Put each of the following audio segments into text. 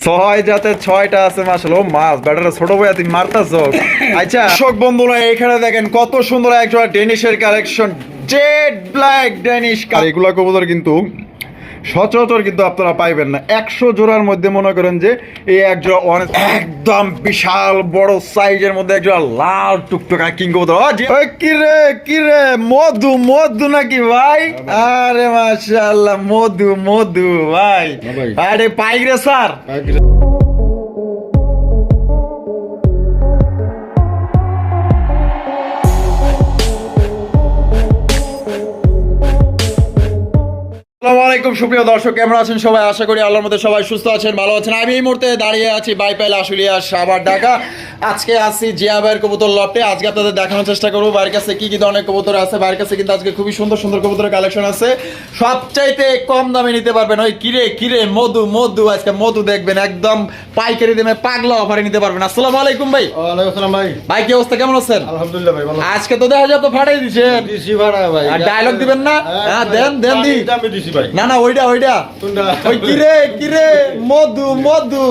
ছয় জাতের ছয়টা আছে মাসাল ও মাছ ব্যাটারা ছোট ভাইয়া তুমি মারতাছ। আচ্ছা দর্শক বন্ধুরা এখানে দেখেন কত সুন্দর একটা ডেনিশের কালেকশন জেড ব্ল্যাক ডেনিশ এগুলা কবুতর কিন্তু সচরাচর কিন্তু আপনারা পাইবেন না। একশো জোড়ার মধ্যে মনে করেন যে এই এক জোড়া অনেক একদম বিশাল বড় সাইজের মধ্যে এক জোড়া লাল টুকটুকা কিং কবুতর কিরে জি- ওই কি কি রে মধু মধু নাকি ভাই? আরে মাশাআল্লাহ মধু মধু ভাই। আরে পাই পাইরে স্যার আসসালামু আলাইকুম সুপ্রিয় দর্শক কেমন আছেন সবাই? আশা করি আল্লাহর মধ্যে সবাই সুস্থ আছেন ভালো আছেন। আমি এই মুহূর্তে দাঁড়িয়ে আছি বাইপাইল আশুলিয়া সাবার ঢাকা। আজকে আসি জিয়া ভাইয়ের কবুতর আজকে আপনাদের দেখানোর চেষ্টা করব বাইরের কাছে কি কি ধরনের কবুতর আছে। বাইরের কাছে কিন্তু আজকে খুবই সুন্দর সুন্দর কবুতরের কালেকশন আছে। সবচাইতে কম দামে নিতে পারবেন ওই কিরে কিরে মধু মধু আজকে মধু দেখবেন একদম পাইকারি দামে পাগলা অফারে নিতে পারবেন। আসসালামু আলাইকুম ভাই। আসসালাম ভাই। ভাই কি অবস্থা? কেমন আছেন? আলহামদুলিল্লাহ ভাই ভালো আজকে তো দেখা যায় তো ফাটাই ভাই। আর dialogue দিবেন না? হ্যাঁ, দেন, দেন দি। দিছি না না ওইটা ওইটা? ওই কিরে কিরে? মধু মধু।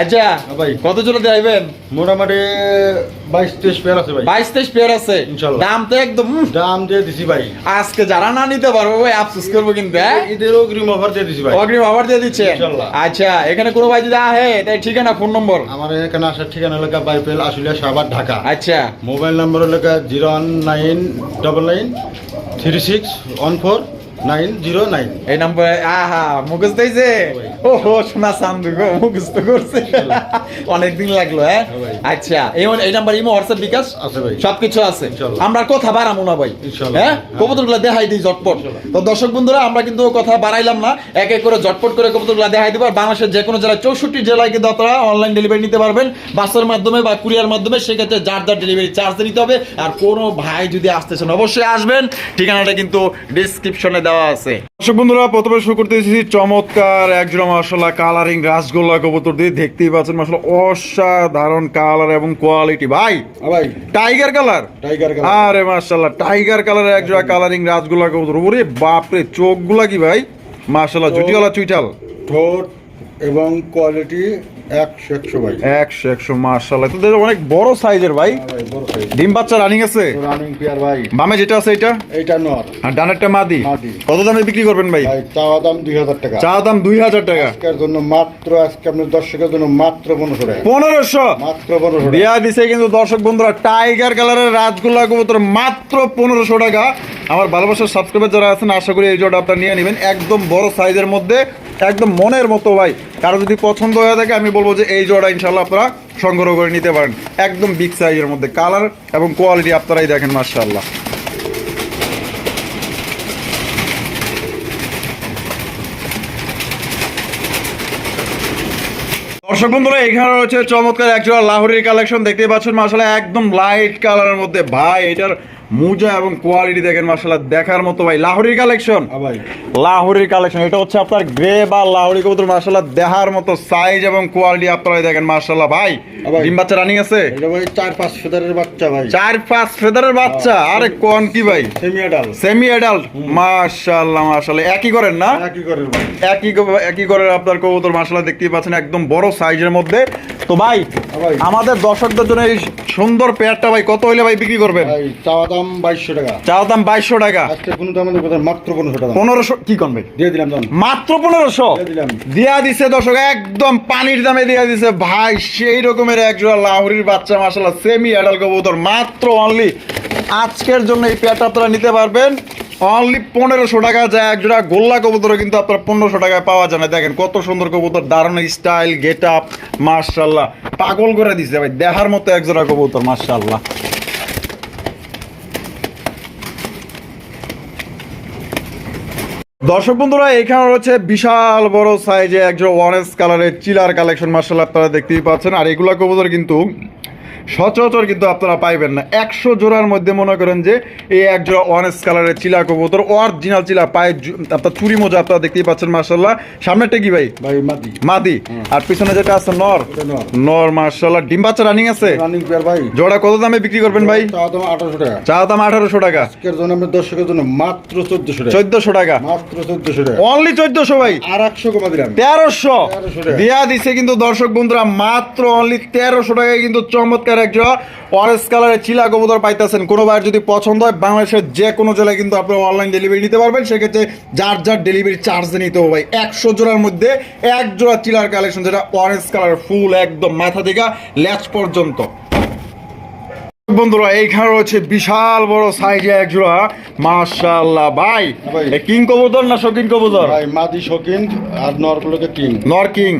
আচ্ছা ভাই। কত জোড়া দেবেন মোটামুটি বাইশ তেইশ পেয়ার আছে ভাই। বাইশ তেইশ পেয়ার আছে? দাম তো একদম দাম দিয়ে দিছি ভাই। আজকে যারা না নিতে পারব ভাই আফসোস করব কিন্তু হ্যাঁ? ঈদের অগ্রিম অফার দিয়ে দিছি ভাই। অগ্রিম আবার দিয়ে দিচ্ছে। আচ্ছা এখানে কোনো ভাই যদি আহে তাই ঠিকানা ফোন নম্বর আমার এখানে আসার ঠিকানা এলাকা বাইপেল আশুলিয়া সাবার ঢাকা। আচ্ছা। মোবাইল নম্বর এলাকা zero one nine double nine three six one four nine zero nine. এই নম্বর আহা মুখস্থ হয়েছে ও হো চান্দু গো মুখস্থ করছে। অনেকদিন লাগল হ্যাঁ? আচ্ছা এই এই নাম্বার ইমো হোয়াটসঅ্যাপ বিকাশ? আছে ভাই। সবকিছু আছে। আমরা কথা বাড়াবো না ভাই হ্যাঁ? হ্যাঁ। কবুতরগুলো দেখাই দিই তো দর্শক বন্ধুরা আমরা কিন্তু কথা বাড়াইলাম না। এক এক করে ঝটপট করে কবুতরগুলো দেখাই দিব। আর বাংলাদেশের যে কোনো জেলায় চৌষট্টি জেলায় কিন্তু আপনারা অনলাইন ডেলিভারি নিতে পারবেন। বাসের মাধ্যমে বা কুরিয়ার মাধ্যমে সেক্ষেত্রে যার যার ডেলিভারি চার্জ নিতে হবে। আর কোনো ভাই যদি আসতেছেন অবশ্যই আসবেন। ঠিকানাটা কিন্তু ডিসক্রিপশনে দেওয়া আছে। দর্শক বন্ধুরা প্রথমে শুরু করতে এসেছি চমৎকার একজোড়া মশলা কালারিং রাসগোল্লা কবুতর দিয়ে। দেখতেই পাচ্ছেন মশলা অসাধারণ কালার এবং কোয়ালিটি ভাই ভাই। টাইগার কালার টাইগার কালার আরে মাশাআল্লাহ টাইগার কালারের একজোড়া কালারিং রাজগোল্লা কবুতর। ওরে বাপরে চোখগুলা কি ভাই? মাশাআল্লাহ জুটিওয়ালা চুইটাল ঠোঁট এবং কোয়ালিটি একশো একশো অনেক বড় সাইজের ভাই। সাইজ। ডিম বাচ্চা রানিং আছে? ভাই। বামে যেটা আছে এটা? এইটা নর। আর ডানেরটা মাদি? মাদি। কত দামে বিক্রি করবেন ভাই? দাম দুই হাজার টাকা। চা দাম দুই হাজার টাকা। আজকের জন্য মাত্র আজকে আপনার দর্শকের জন্য মাত্র পনেরোশো টাকা। পনেরোশো? মাত্র পনেরোশো টাকা। দিছে কিন্তু দর্শক বন্ধুরা টাইগার কালারের রাজগোল্লা কবুতর মাত্র পনেরোশো টাকা। আমার ভালোবাসার সাবস্ক্রাইবার যারা আছেন আশা করি এই জোড়া আপনার নিয়ে নেবেন। একদম বড় সাইজের মধ্যে একদম মনের মতো ভাই। কারও যদি পছন্দ হয়ে থাকে, আমি বলব যে এই জোড়া ইনশাল্লাহ আপনারা সংগ্রহ করে নিতে পারেন। একদম বিগ সাইজের মধ্যে। কালার এবং কোয়ালিটি আপনারাই দেখেন মার্শাল্লাহ দর্শক বন্ধুরা, এখানে রয়েছে চমৎকার একজোড়া লাহোরির কালেকশন দেখতে পাচ্ছেন মাসালা একদম লাইট কালারের মধ্যে। ভাই, এটার মুজা এবং কোয়ালিটি দেখেন মাসালা দেখার মতো ভাই। লাহোরির কালেকশন? হ্যাঁ ভাই। লাহোরির কালেকশন এটা হচ্ছে আপনার গ্রে বা লাহোরি কবুতর মাসাল্লাহ দেখার মতো সাইজ এবং কোয়ালিটি আপনারা দেখেন মাসাল্লাহ ভাই ভাই। ডিম বাচ্চা রানিং আছে? এটা ভাই চার পাঁচ ফেদারের বাচ্চা ভাই। চার পাঁচ ফেদারের বাচ্চা? আরে কোন কি ভাই? সেমি আডাল সেমি অ্যাডাল্ট মাশাআল্লাহ মাশাআল্লাহ। একই করেন না? একই করে ভাই। একই একই করে আপনার কবুতর মাশাআল্লাহ দেখতেই পাচ্ছেন একদম বড় সাইজের মধ্যে। তো ভাই ভাই। আমাদের দর্শকদের জন্য এই সুন্দর পেয়ারটা ভাই কত হইলে ভাই বিক্রি করবেন? চাওয়া দাম বাইশশো টাকা। চাও দাম বাইশশো টাকা। কোনো মাত্র পনেরোশো টাকা। পনেরোশো কি দিয়ে দিলাম মাত্র পনেরোশো? দিয়া দিছে দর্শক একদম পানির দামে দিয়া দিছে। ভাই সেই রকমের একজোড়া লাহরির বাচ্চা মাসাল্লাহ সেমি অ্যাডাল কবুতর মাত্র অনলি আজকের জন্য এই পেয়ারটা আপনারা নিতে পারবেন। অনলি পনেরোশো টাকা যায় একজোড়া গোল্লা কবুতরও কিন্তু আপনার পনেরোশো টাকায় পাওয়া যায় না। দেখেন কত সুন্দর কবুতর, দারুণ স্টাইল গেট আপ মার্শাল্লাহ পাগল করে দিছে ভাই, দেখার মতো একজোড়া কবুতর মার্শাল্লাহ দর্শক বন্ধুরা, এখানে রয়েছে বিশাল বড় সাইজে একজন অরেঞ্জ কালারের চিলার কালেকশন মার্শাল আপনারা দেখতেই পাচ্ছেন। আর এগুলা কবুতর কিন্তু সচরাচর কিন্তু আপনারা পাইবেন না। একশো জোড়ার মধ্যে মনে করেন যে এই এক জোড়া অরেঞ্জ কালারের চিলা কবুতর অরিজিনাল চিলা পায়ে আপনার চুরি মোজা আপনারা দেখতেই পাচ্ছেন মার্শাল্লাহ সামনেটা কি ভাই? ভাই মাদি। মাদি। আর পিছনে যেটা আছে নর। নর। মার্শাল্লাহ ডিম বাচ্চা রানিং আছে? রানিং পেয়ার ভাই। জোড়া কত দামে বিক্রি করবেন ভাই? চা দাম আঠারোশো টাকা। চা দাম আঠারোশো টাকা। আজকের জন্য আমার দর্শকের জন্য মাত্র চোদ্দশো টাকা। চোদ্দশো টাকা। মাত্র চোদ্দশো টাকা। অনলি চোদ্দশো ভাই। আর একশো কমা দিলাম। তেরোশো। 1300 দেয়া দিছে কিন্তু দর্শক বন্ধুরা মাত্র অনলি তেরোশো টাকায় কিন্তু চমৎকার একটা অরেঞ্জ কালারের চিলা কবুতর পাইতেছেন। কোনো ভাইয়ের যদি পছন্দ হয়, বাংলাদেশের যে কোনো জেলায় কিন্তু আপনারা অনলাইন ডেলিভারি নিতে পারবেন। সেক্ষেত্রে যার যার ডেলিভারি চার্জ নিতে হবে ভাই। একশো জোড়ার মধ্যে এক জোড়া চিলার কালেকশন যেটা অরেঞ্জ কালার ফুল একদম মাথা থেকে ল্যাচ পর্যন্ত। বন্ধুরা এইখানে রয়েছে বিশাল বড় সাইজে এক জোড়া। মাশাআল্লাহ ভাই কিং কবুতর না শকিন কবুতর? ভাই মাদি শকিন আর নরগুলোকে কিং নর কিং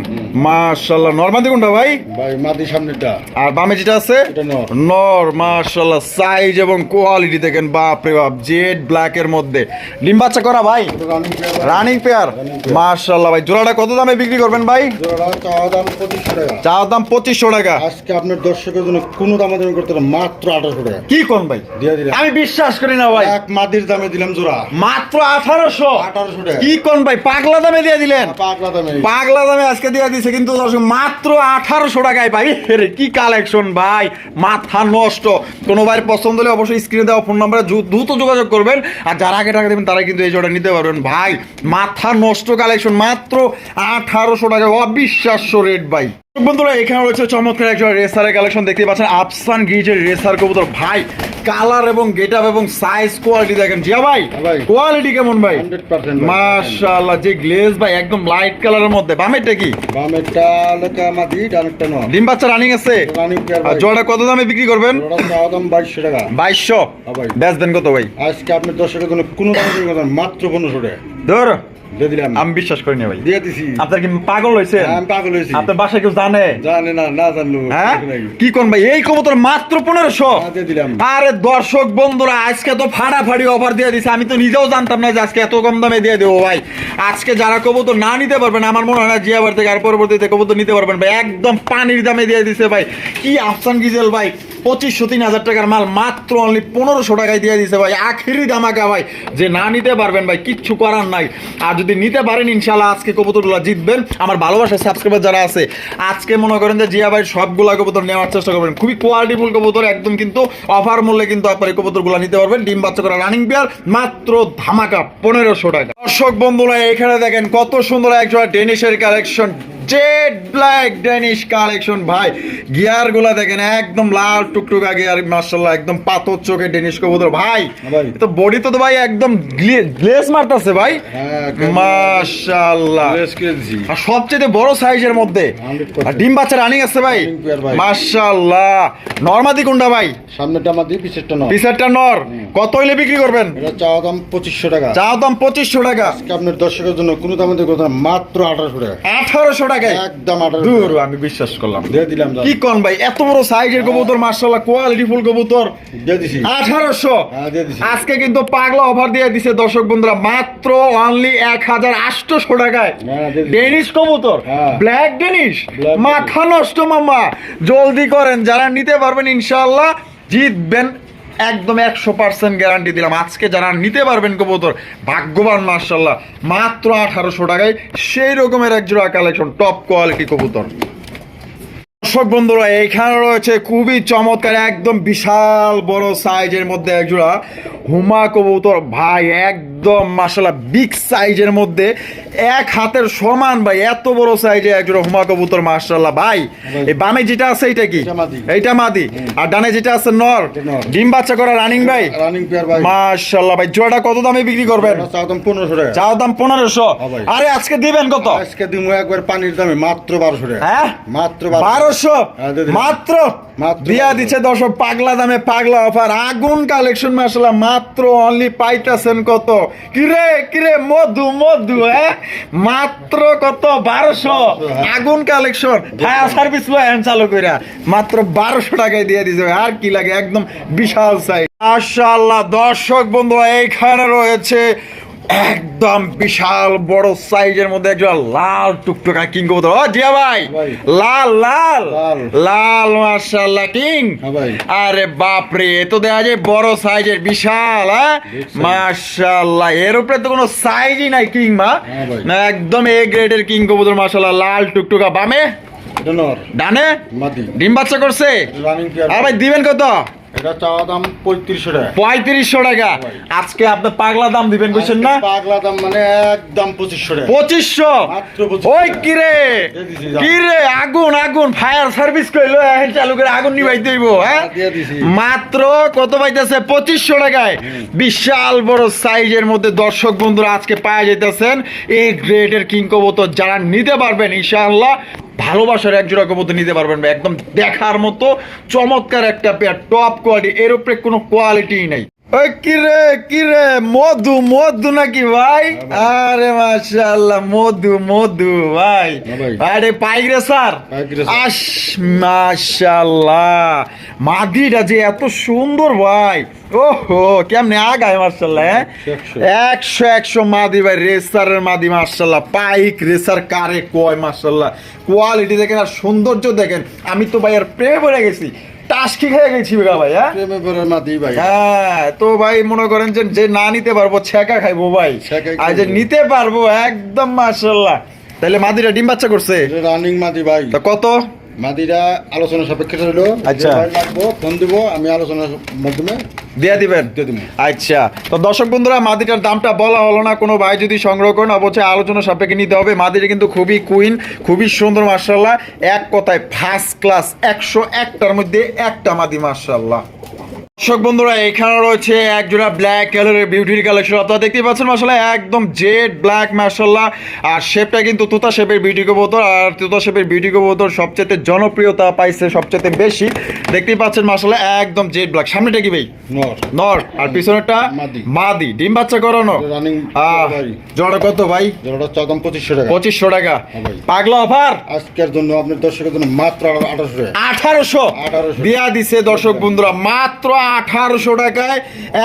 মাশাআল্লাহ নরমাদি কোনটা ভাই? ভাই মাদি সামনেটা আর বামে যেটা আছে? এটা নর। নর মাশাআল্লাহ সাইজ এবং কোয়ালিটি দেখেন বাপ রে বাপ জেড ব্ল্যাক এর মধ্যে। ডিম বাচ্চা করা ভাই? Running pair. মাশাআল্লাহ ভাই জোড়াটা কত দামে বিক্রি করবেন ভাই? জোড়া চাওয়া দাম পঁচিশশো টাকা। চা দাম পঁচিশশো টাকা। আজকে আপনার দর্শকের জন্য কোনো দামাদামি করতে না, মাত্র আঠারোশো টাকা। কি কোন ভাই? দিয়ে দিলাম। আমি বিশ্বাস করি না ভাই। এক মাদির দামে দিলাম জোড়া। মাত্র আঠারোশো? আঠারোশো টাকা। কি কোন ভাই? পাগলা দামে দিয়ে দিলেন। পাগলা দামে পাগলা দামে আজকে দিয়ে দিছে কিন্তু মাত্র আঠারোশো টাকায় ভাই। রে কি কালেকশন ভাই? মাথা নষ্ট। কোনো ভাইয়ের পছন্দ হলে অবশ্যই স্ক্রিনে দেওয়া ফোন নাম্বারে দ্রুত যোগাযোগ করবেন। আর যারা আগে টাকা দেবেন তারা কিন্তু এই জোড়া নিতে পারবেন। ভাই মাথা নষ্ট কালেকশন মাত্র আঠারোশো টাকা। অবিশ্বাস্য রেট ভাই। বন্ধুরা এখানে রয়েছে চমৎকার একজন রেসারের কালেকশন দেখতে পাচ্ছেন আফসান গিজের রেসার কবুতর। ভাই কালার এবং গেট আপ এবং সাইজ কোয়ালিটি দেখেন। জিয়া ভাই হ্যাঁ ভাই। কোয়ালিটি কেমন ভাই? মাশাআল্লাহ যে গ্লেজ ভাই একদম লাইট কালারের মধ্যে। বামেরটা কি? বামেরটা লেখা মাদি ডানেরটা নয়। ডিম বাচ্চা রানিং আছে? রানিং আর জোড়া কত দামে বিক্রি করবেন? জোড়া দাম বাইশশো টাকা। বাইশশো? হ্যাঁ ভাই। বেচ দেন কত ভাই? আজকে আপনি দর্শকের জন্য কোনো না, মাত্র পনেরোশো টাকা। ধর। আমি বিশ্বাস করি না ভাই। দিয়ে দিছি। আপনার কি পাগল হয়েছে হ্যাঁ, আমি পাগল হয়েছি আপনার বাসায় কেউ জানে? জানে না না জানলো। হ্যাঁ? কি কোন ভাই? এই কবুতর মাত্র পনেরোশো। হ্যাঁ, দিলাম। আরে দর্শক বন্ধুরা আজকে তো ফাড়াফাড়ি অফার দিয়ে দিছে। আমি তো নিজেও জানতাম না যে আজকে এত কম দামে দিয়ে দেবো ভাই। আজকে যারা কবুতর না নিতে পারবেন আমার মনে হয় না জিয়াবার থেকে আর পরবর্তীতে কবুতর নিতে পারবেন ভাই। একদম পানির দামে দিয়ে দিছে ভাই। কি আফসান গিজেল ভাই। পঁচিশশো তিন হাজার টাকার মাল মাত্র অনলি পনেরোশো টাকায় দিয়ে দিছে ভাই। আখেরি দামাকা ভাই। যে না নিতে পারবেন ভাই, কিচ্ছু করার নাই। আর যদি নিতে পারেন ইনশাল্লাহ আজকে কবুতরগুলো জিতবেন। আমার ভালোবাসার সাবস্ক্রাইবার যারা আছে, আজকে মনে করেন যে জিয়া ভাই সবগুলা কবুতর নেওয়ার চেষ্টা করবেন। খুবই কোয়ালিটিফুল কবুতর, একদম কিন্তু অফার মূল্যে কিন্তু আপনার এই কবুতরগুলো নিতে পারবেন। ডিম বাচ্চা করা রানিং পেয়ার মাত্র ধামাকা, পনেরোশো টাকা। দর্শক বন্ধুরা, এখানে দেখেন কত সুন্দর একজোড়া ডেনিশের collection jet black Danish collection ভাই। গিয়ারগুলা দেখেন একদম লাল টুকটুকা গিয়ার মার্শাল্লাহ একদম পাথর চোখে ডেনিশ কবুতর। ভাই। তো বডি তো ভাই একদম গ্লেস মারতাছে ভাই। হ্যাঁ কিনেছি আর সবচেয়ে বড় সাইজের মধ্যে আর ডিম বাচ্চা রানিং আছে ভাই। ভাই। নরমাদি কোনটা ভাই? সামনেটা পিছেরটা পিসেরটা নর। কত হইলে বিক্রি করবেন? এটা চাওয়া দাম পঁচিশশো টাকা। চাও দাম পঁচিশশো টাকা। আজকে আপনার দর্শকের জন্য কোনো হবে না, মাত্র আঠারোশো টাকা। আঠারোশো টাকায় একদম দূর আমি বিশ্বাস করলাম। দিয়ে দিলাম কি কোন ভাই এত বড় সাইজের কবুতর মার্শাল্লাহ কোয়ালিটি ফুল কবুতর। দিয়ে দিছি। আঠারোশো। হ্যাঁ। আজকে কিন্তু পাগলা অফার দিয়ে দিছে দর্শক বন্ধুরা মাত্র অনলি এক হাজার আটশোশো টাকায়। হ্যাঁ। ডেনিশ কবুতর। ব্ল্যাক ডেনিশ মাথা নষ্ট মামা জলদি করেন যারা নিতে পারবেন ইনশাল্লাহ জিতবেন একদম একশো পার্সেন্ট গ্যারান্টি দিলাম। আজকে যারা নিতে পারবেন কবুতর, ভাগ্যবান মার্শাল্লাহ মাত্র আঠারোশো টাকায় সেই রকমের এক জোড়া কালেকশন টপ কোয়ালিটি কবুতর। দর্শক বন্ধুরা এখানে রয়েছে খুবই চমৎকার একদম বিশাল বড় সাইজের মধ্যে একজোড়া হুমা কবুতর। ভাই একদম মাসালা বিগ সাইজের মধ্যে। এক হাতের সমান ভাই এত বড় সাইজে একজোড়া হুমা কবুতর মাসাল্লাহ ভাই এই বামে যেটা আছে এটা কি এইটা মাদি। আর ডানে যেটা আছে নর। ডিম বাচ্চা করা রানিং ভাই? রানিং পেয়ার ভাই। জোড়াটা কত দামে বিক্রি করবেন? পনেরোশো টাকা। চাও দাম পনেরোশো। হ্যাঁ আরে আজকে দিবেন কত? আজকে দিব একবার পানির দামে মাত্র বারোশো টাকা। হ্যাঁ? মাত্র বারোশো হ্যাঁ, দিয়ে দিলাম। মাত্র দিয়া দিচ্ছে দর্শক পাগলা দামে পাগলা অফার। আগুন কালেকশন মাত্র অনলি কত? কিরে কিরে মধু মধু হ্যাঁ? মাত্র কত? বারোশো। আগুন কালেকশন। ফায়ার সার্ভিস চালু কইরা। মাত্র বারোশো টাকায় দিয়ে দিছে আর কি লাগে একদম বিশাল সাইজ মাশাআল্লাহ দর্শক বন্ধু এইখানে রয়েছে একদম বিশাল বড় সাইজের মধ্যে একজন লাল টুকটুকা কিং কবুতর ও জিয়া ভাই। লাল লাল। লাল। লাল মাশাআল্লাহ কিং। হ্যাঁ আরে বাপ রে এ তো দেখা যায় বড় সাইজের বিশাল হ্যাঁ? Big এর উপরে তো কোনো সাইজই নাই কিং মা। হ্যাঁ না একদম এ গ্রেডের কিং কবুতর মাশাআল্লাহ লাল টুকটুকা। বামে? ডানে? ডিম বাচ্চা করছে? আর ভাই দিবেন কত? এটা চাওয়া দাম পঁয়ত্রিশশো টাকা। পঁয়ত্রিশশো টাকা। আজকে আপনি পাগলা দাম দিবেন কইছেন না? পাগলা দাম মানে একদম পঁচিশশো টাকা। পঁচিশশো? মাত্র 25 ওই কিরে? দিয়ে দিছি, যাও। কিরে? আগুন আগুন। ফায়ার সার্ভিস কইলো এখন চালু করে আগুন নিবাই দেব হ্যাঁ? মাত্র কত পাইতেছে? পঁচিশশো টাকায়। বিশাল বড় সাইজের মধ্যে দর্শক বন্ধুরা আজকে পাওয়া যাইতেছেন। এই গ্রেডের কিং কবুতর যারা নিতে পারবেন ইনশাআল্লাহ ভালোবাসার এক জোড়া কবুতর নিতে পারবেন। একদম দেখার মতো চমৎকার একটা পেয়ার টপ কোয়ালিটি এর উপরে কোনো কোয়ালিটিই নাই ওই কিরে কিরে মধু মধু নাকি ভাই? আরে মাশাআল্লাহ মধু মধু ভাই। আরে পাইরে স্যার। আস মাশাআল্লাহ। মাদিটা যে এত সুন্দর ভাই। ওহো কেমনে আগায় মার্শাল্লাহ হ্যাঁ? একশো। একশো একশো মাদি ভাই রেসারের মাদি মার্শাল্লাহ পাইক রেসার কারে কয় মার্শাল্লাহ কোয়ালিটি দেখেন আর সৌন্দর্য দেখেন। আমি তো ভাই আর প্রেমে পড়ে গেছি। টাস্কি খেয়ে গেছি ভাই হ্যাঁ? প্রেমে পড়ার মাদি ভাই হ্যাঁ তো ভাই মনে করেন যে যে না নিতে পারব ছেঁকা খাইবো ভাই। আর যে নিতে পারব একদম তাহলে মাদিরা ডিম বাচ্চা করছে? রানিং মাদি ভাই। তা কত? মাদিরা আলোচনা সাপেক্ষে ছিল আচ্ছা। লাগবো ফোন দিব আমি আলোচনার মাধ্যমে দিয়ে দিবেন? আচ্ছা। তো দর্শক বন্ধুরা মাদিটার দামটা বলা হলো না কোনো ভাই যদি সংগ্রহ করেন অবশ্যই আলোচনা সাপেক্ষে নিতে হবে। মাদিটা কিন্তু খুবই কুইন খুবই সুন্দর মার্শাল্লাহ এক কথায় ফার্স্ট ক্লাস একশো একটার মধ্যে একটা মাদি মার্শাল্লাহ দর্শক বন্ধুরা এখানে রয়েছে এক জোড়া ব্ল্যাক কালারের বিউটির কালেকশন আপনারা দেখতেই পাচ্ছেন মাসাল্লাহ একদম জেড ব্ল্যাক মাসাল্লাহ আর শেপটা কিন্তু তুতা শেপের বিউটি কবুতর। আর তুতা শেপের বিউটি কবুতর সবচেয়ে জনপ্রিয়তা পাইছে সবচেয়ে বেশি। দেখতেই পাচ্ছেন মাসাল্লাহ একদম জেড ব্ল্যাক সামনেটা কি ভাই? নর। নর। আর পিছনেরটা? মাদি। ডিম বাচ্চা করানো? জোড়া কত ভাই? যেটা চাওয়া দাম পঁচিশশো টাকা। পঁচিশশো টাকা। হ্যাঁ। পাগলা অফার আজকের জন্য আপনার দর্শকের জন্য মাত্র আঠারোশো টাকা। আঠারোশো? 1800 দিয়া দিছে দর্শক বন্ধুরা মাত্র আঠারোশো টাকায়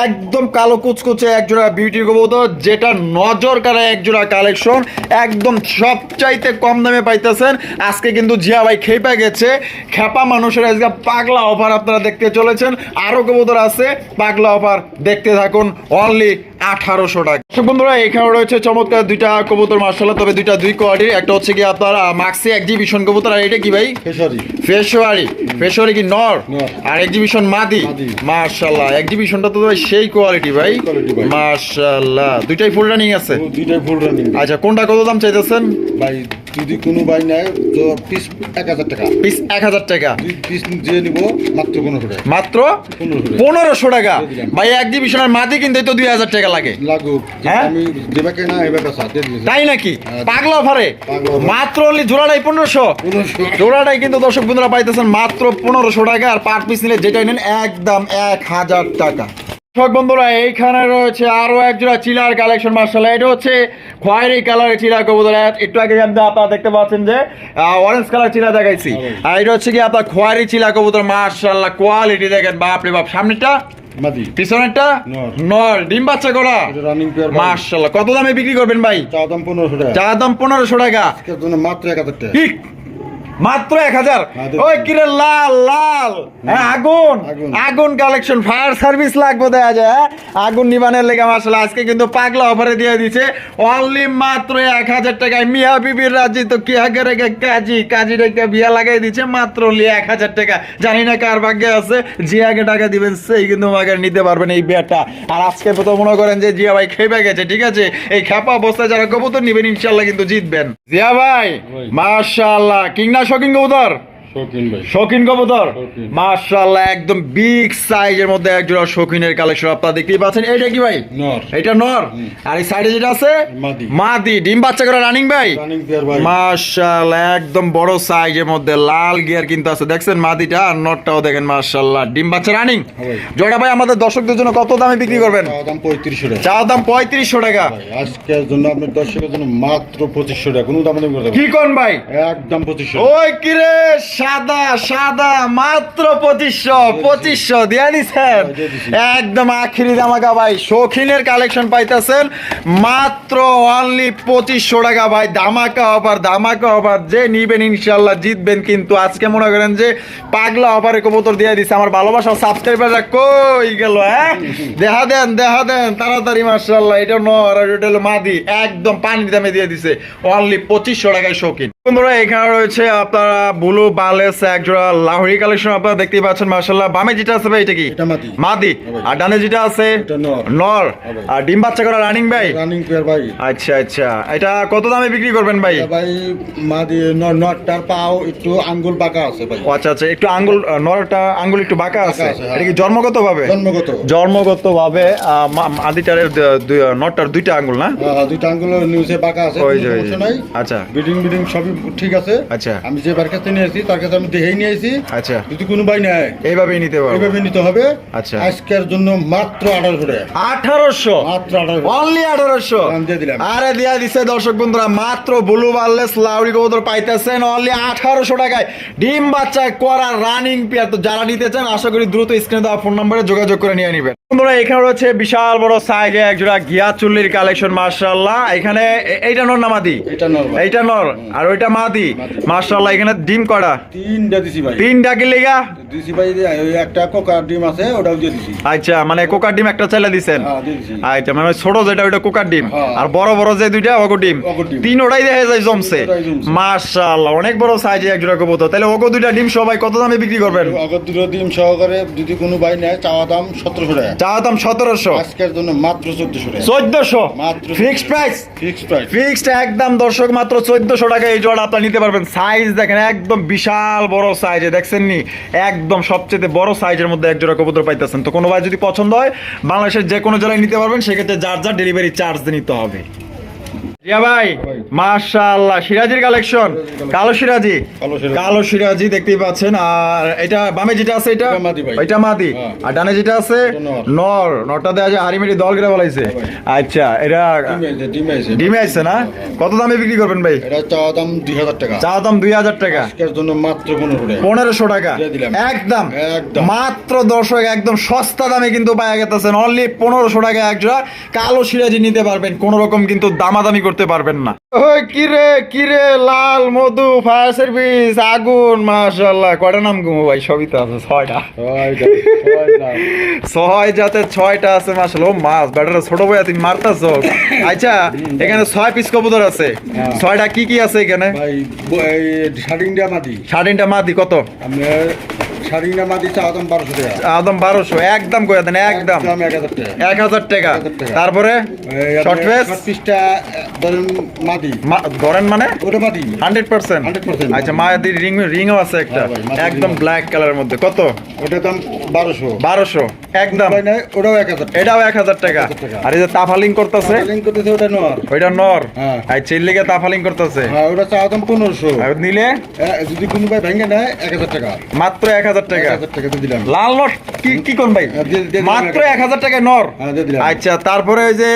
একদম কালো কুচকুচে এক জোড়া বিউটি কবুতর, যেটা নজর কারা এক জোড়া কালেকশন একদম সবচাইতে কম দামে পাইতেছেন। আজকে কিন্তু জিয়া ভাই খেপা গেছে। খেপা মানুষের আজকে পাগলা অফার আপনারা দেখতে চলেছেন। আরও কবুতর আছে, পাগলা অফার দেখতে থাকুন। অনলি আঠারোশো টাকা। বন্ধুরা এখানে রয়েছে চমৎকার দুইটা কবুতর মার্শাল্লাহ। তবে দুইটা দুই কোয়ালিটির একটা হচ্ছে কি আপনার মাক্সি এক্সিবিশন কবুতর আর এটা কি ভাই? ফেসারি ফেসওয়ারি ফেসওয়ারি কি নর। আর এক্সিবিশন মাদি। মাশাআল্লাহ এক্সিবিশনটা তো ভাই সেই কোয়ালিটি ভাই। মাশাআল্লাহ দুইটাই ফুল রানিং আছে? দুইটাই ফুল রানিং আচ্ছা কোনটা কত দাম চাইতেছেন? ভাই যদি কোনো ভাই নেয় তো পিস এক হাজার টাকা। পিস এক হাজার টাকা। পিস যে নিব মাত্র পনেরোশো টাকা। মাত্র পনেরোশো টাকা। ভাই এক্সিবিশনের মাদি কিনতে তো দুই হাজার টাকা লাগে? লাগুক। হ্যাঁ? আমি কাছে দিয়ে তাই নাকি? হ্যাঁ। পাগলা মাত্র অনলি জোড়াটাই পনেরোশো। জোড়াটাই কিন্তু দর্শক বন্ধুরা পাইতেছেন মাত্র পনেরোশো টাকা আর পার পিস নিলে যেটাই নেন একদম এক হাজার টাকা। দর্শক বন্ধুরা এইখানে রয়েছে আরও এক জোড়া চিলার কালেকশন মার্শাল এটা হচ্ছে খয়েরি কালারের চিলা কবুতর। একটু আগে জানতে আপনারা দেখতে পাচ্ছেন যে অরেঞ্জ কালার চিলা দেখাইছি। আর এটা হচ্ছে কি আপনার খয়েরি চিলা কবুতর মার্শাল্লাহ কোয়ালিটি দেখেন বাপরে বাপ সামনেটা মাদি। পিছনেরটা নর। নর ডিম বাচ্চা করা রানিং পেয়ার মার্শাল্লাহ কত দামে বিক্রি করবেন ভাই? চা দাম পনেরোশো টাকা। চা দাম পনেরোশো টাকা। মাত্র এক হাজার টাকা। ঠিক মাত্র এক হাজার। ওই কিরে লাল লাল। হ্যাঁ আগুন। আগুন। কালেকশন ফায়ার সার্ভিস লাগবে দেখা যায় হ্যাঁ? আগুন নিবানের লেগে মাসালা আজকে কিন্তু পাগলা অফারে দিয়ে দিছে অনলি মাত্র এক হাজার টাকায় মিয়া বিবির রাজি তো কি আগে রেখে কাজী কাজী রেখে বিয়া লাগাই দিচ্ছে মাত্র অনলি এক হাজার টাকা। জানি না কার ভাগ্যে আছে যে আগে টাকা দিবেন সেই কিন্তু আমাকে নিতে পারবেন এই বিয়াটা। আর আজকে তো মনে করেন যে জিয়া ভাই খেপে গেছে ঠিক আছে? এই খেপা অবস্থায় যারা কবুতর নিবেন ইনশাল্লাহ কিন্তু জিতবেন। জিয়া ভাই ভাই। মাশাআল্লাহ কিং না শকিং কবুতর শৌখিন কবুতর। মাশাআল্লাহ একদম বিগ সাইজের মধ্যে একজোড়া শৌখিনের কালেকশন আপনারা দেখতেই পাচ্ছেন। এটা কি ভাই? নর। এটা নর? আর এই সাইডে যেটা আছে? মাদি। ডিম বাচ্চা করে রানিং ভাই? মাশাআল্লাহ একদম বড় সাইজের মধ্যে লাল গিয়ার কিন্তু আছে। দেখছেন মাদিটা আর নটটাও দেখেন মাশাআল্লাহ। ডিম বাচ্চা রানিং হ্যাঁ ভাই। জোড়া ভাই আমাদের দর্শকদের জন্য কত দামে বিক্রি করবেন? চা দাম পঁয়ত্রিশশো টাকা। চা দাম পঁয়ত্রিশশো টাকা। আজকের জন্য আপনার দর্শকের জন্য মাত্র পঁচিশশো টাকা। কোনো দাম কি কোন ভাই? একদম পঁচিশশো ওই কিরে সাদা সাদা মাত্র পঁচিশশো পঁচিশশো দিয়া দিচ্ছেন একদম আখিরি ভাই শৌখিনের কালেকশন পাইতেছেন। মাত্র অনলি পঁচিশশো টাকা ভাই অফার অফার যে নিবেন ইনশাল্লাহ জিতবেন কিন্তু। আজকে মনে করেন যে পাগলা অফারে কবুতর দিয়ে দিচ্ছে আমার ভালোবাসা সাবস্ক্রাইবাররা কই গেল হ্যাঁ? দেখা দেন দেখা দেন তাড়াতাড়ি মার্শাল্লাহ এটা নর আর এটা হলো মাদি। একদম পানির দামে দিয়ে দিছে। অনলি পঁচিশশো টাকায় শৌখিন। বন্ধুরা এখানে রয়েছে আপনারা ব্লু লাহরি কালেকশন আপনারা দেখতেই পাচ্ছেন বামে যেটা আছে ভাই এটা কি? এটা মাদি। মাদি। আর ডানে যেটা আছে? নর। আর ডিম বাচ্চা করা রানিং ভাই? রানিং পেয়ার ভাই। আচ্ছা আচ্ছা। এটা কত দামে বিক্রি করবেন ভাই? ভাই মা দিয়ে ন- নটটার পাও একটু আঙ্গুল বাঁকা আছে ভাই। আচ্ছা আচ্ছা। একটু আঙ্গুল নরটা আঙ্গুল একটু বাঁকা আছে। হ্যাঁ। এটা কি জন্মগত ভাবে? জন্মগত। জন্মগত ভাবে আদিটারের নটটার দুইটা আঙ্গুল না? হ্যাঁ, দুইটা আঙ্গুল নিউজে বাঁকা আছে ওই যে, আচ্ছা। বিডিং বিডিং সবই ঠিক আছে। আচ্ছা। আমি যে বার কাছে নিয়েছি তার কাছে আমি দেখেই নিয়েছি। আচ্ছা। যদি কোনো ভাই নেয় এইভাবেই নিতে পারব। এইভাবে নিতে হবে। আচ্ছা। আজকের জন্য মাত্র আঠারোশো টাকা। আঠারোশো? মাত্র আঠারোশো। অনলি আঠারোশো? দিয়ে দিলাম। আরে দিয়া দিছে দর্শক বন্ধুরা মাত্র ব্লু বার্লেস লাউরি কবুতর পাইতেছেন অনলি আঠারোশো টাকায়। ডিম বাচ্চা করা রানিং পেয়ার তো যারা নিতে চান আশা করি দ্রুত স্ক্রিনে দেওয়া ফোন নম্বরে যোগাযোগ করে নিয়ে নিবেন। বন্ধুরা এখানে রয়েছে বিশাল বড় সাইজে একজোড়া গিয়া চুল্লির কালেকশন মার্শাল্লাহ এখানে এইটা নর না মাদি? এটা নর এইটা নর। আর ওইটা মাদি? মার্শাল্লাহ এখানে ডিম করা তিনটা দিছি ভাই। তিনটা কি লেগা? দিছি ভাই ওই একটা কোকার ডিম আছে ওটাও দিয়ে দিছি। আচ্ছা মানে কোকার ডিম একটা চাইলে দিছেন? হ্যাঁ আচ্ছা মানে ছোট যেটা ওইটা কোকার ডিম। হ্যাঁ। আর বড় বড় যে দুইটা ওগো ডিম। তিন ওটাই দেখা যায় জমছে। মাশাআল্লাহ অনেক বড় সাইজে এক জোড়া কবুতর। তাহলে ওগো দুইটা ডিম সবাই কত দামে বিক্রি করবেন? আগত দুটো ডিম সহকারে যদি কোনো ভাই নেয় চাওয়া দাম সতেরোশো টাকা। চা দাম সতেরোশো। আজকের জন্য মাত্র চোদ্দশো টাকা। চোদ্দশো? মাত্র fixed price fix price fixed একদম দর্শক মাত্র চোদ্দশো টাকা এই জোড়া আপনার নিতে পারবেন। সাইজ দেখেন একদম বিশাল বড় সাইজে দেখছেন নি একদম সবচেয়ে বড় সাইজের মধ্যে এক জোড়া কবুতর পাইতেছেন তো কোনো ভাই যদি পছন্দ হয় বাংলাদেশের যে কোনো জেলায় নিতে পারবেন সেক্ষেত্রে যার যার ডেলিভারি চার্জ নিতে হবে রিয়া ভাই ভাই। মাশাআল্লাহ সিরাজির কালেকশন। কালো সিরাজি। কালো সিরাজি। দেখতেই পাচ্ছেন। আর এটা বামে যেটা আছে এটা? এটা মাদি হ্যাঁ। আর ডানে যেটা আছে নর। নর। নরটা যায় হারিমেরি দল বলাইছে। আচ্ছা এটা ডিমে আছে, না? কত দামে বিক্রি করবেন ভাই? এটা দাম দুই হাজার টাকা। চা দাম দুই হাজার টাকা। আজকের জন্য মাত্র টাকা। পনেরোশো টাকা। একদম। মাত্র দর্শক একদম সস্তা দামে কিন্তু পাওয়া গেতেছেন অনলি পনেরোশো টাকা এক জোড়া কালো সিরাজি নিতে পারবেন। কোন রকম কিন্তু দামাদামি করতে পারবেন না। ওই কিরে কিরে লাল মধু ফায়ার সার্ভিস আগুন মাশাল্লাহ কয়টা নাম গুমো ভাই? সবই তো আছে ছয়টা। ছয় যাতে ছয়টা আছে ও মাছ ব্যাটারা ছোট ভাই তুমি মারতাছ। আচ্ছা এখানে ছয় পিস কবুতর আছে। হ্যাঁ। ছয়টা কি কি আছে এখানে? ভাই শাড়িংটা মাটি। সাড়িনটা মাদি কত? আপনার বারোশো একদম করে দেন একদম। এক হাজার টাকা। এক হাজার টাকা। এক হাজার টাকা। তারপরে শর্ট ফেস শর্ট পিসটা ধরেন মানে? Hundred percent. আচ্ছা মায়াদির রিং রিংও আছে একটা। হ্যাঁ ভাই, মাটির একদম ব্ল্যাক কালারের মধ্যে। কত? ওটার দাম বারোশো। বারোশো একদম। ওটাও এক হাজার এটাও এক হাজার টাকা। আর এই যে তাফালিং করতেছে? ওটা নর। ওইটা নর। হ্যাঁ। আর চিল্লিকে তাফালিং করতেছে। হ্যাঁ ওটা চাওয়া দাম পনেরোশো। নিলে? যদি কোনো ভাই ভেঙে নেয় এক হাজার টাকা। মাত্র এক হাজার এক হাজার টাকা। লাল নট কি কি কোন ভাই? হ্যাঁ, মাত্র এক হাজার টাকায় নর। হ্যাঁ আচ্ছা তারপরে ওই যে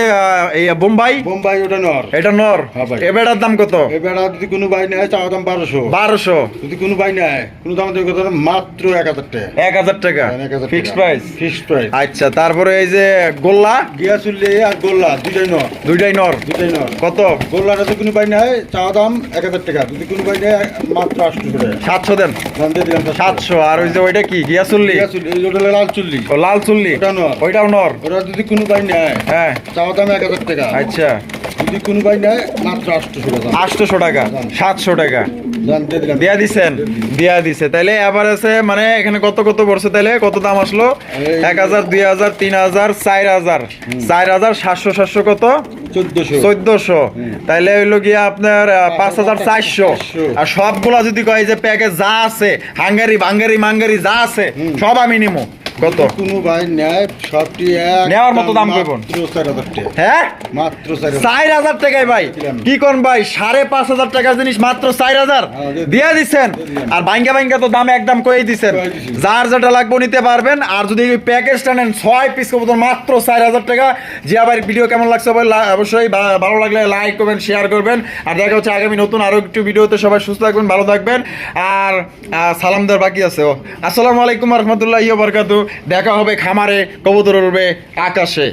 এই বোম্বাই? বোম্বাই ওটা নর। এটা নর। হ্যাঁ ভাই। দাম কত? এবার যদি কোনো ভাই নেয় চাওয়া দাম বারোশো। বারোশো। যদি কোনো ভাই নেয় কোনো দাম দিয়ে কথা মাত্র এক হাজার টাকা। এক হাজার টাকা। Fixed price. Fixed price. আচ্ছা তারপরে এই যে গোল্লা? গিয়া চুল্লি আর গোল্লা দুটাই নর। দুইটাই নর। দুটাই নর। কত? গোল্লাটা যদি কোনো ভাই নেয় চাওয়া দাম এক হাজার টাকা। যদি কোনো ভাই নেয় মাত্র আটশো টাকা সাতশো দেন। সাতশো আর ওই যে ওইটা কি? গিয়া চুল্লি? লাল চুল্লি। ও লাল চুল্লি? ওটা নর। ওইটাও নর ওটা যদি কোনো ভাই নেয় হ্যাঁ। চাওয়া দাম এক হাজার টাকা। আচ্ছা। যদি কোনো ভাই নেয় মাত্র আটশো টাকা। আটশোশো টাকা সাতশো টাকা। দিয়ে দিছেন দিয়া দিছে। তাইলে এবার আছে মানে এখানে কত কত পড়ছে তাইলে? কত দাম আসলো? এক হাজার দুই হাজার তিন হাজার চার হাজার। চার হাজার সাতশো সাতশো কত? চোদ্দশো। তাইলে হইল গিয়া আপনার পাঁচ হাজার চারশো। আর সবগুলা যদি কয় যে প্যাকেজ যা আছে হাঙ্গারি বাঙ্গারি মাঙ্গারি যা আছে সব আমি নিমো। কত? কোনো ভাই নেয় সবটি এক নেওয়ার মতো দাম টাকা। হ্যাঁ? মাত্র চার হাজার। টাকায় ভাই। কি কোন ভাই? সাড়ে পাঁচ হাজার টাকার জিনিস মাত্র চার হাজার। হ্যাঁ, দিয়ে- দিচ্ছেন আর বাইঙ্গা বাইঙ্গা তো দাম একদম কয়ে দিচ্ছেন যার যেটা লাগবে নিতে পারবেন। আর যদি প্যাকেজটা নেন ছয় পিস কবুতর মাত্র চার হাজার টাকা। যে আবার ভিডিও কেমন লাগছে ভাই অবশ্যই ভালো লাগলে লাইক করবেন শেয়ার করবেন। আর দেখা হচ্ছে আগামী নতুন আরও একটু ভিডিওতে সবাই সুস্থ থাকবেন ভালো থাকবেন। আর সালাম দেওয়ার বাকি আছে। ও আসসালামু আলাইকুম রহমতুল্লাহ বরকাতু দেখা হবে খামারে কবুতর উড়বে আকাশে।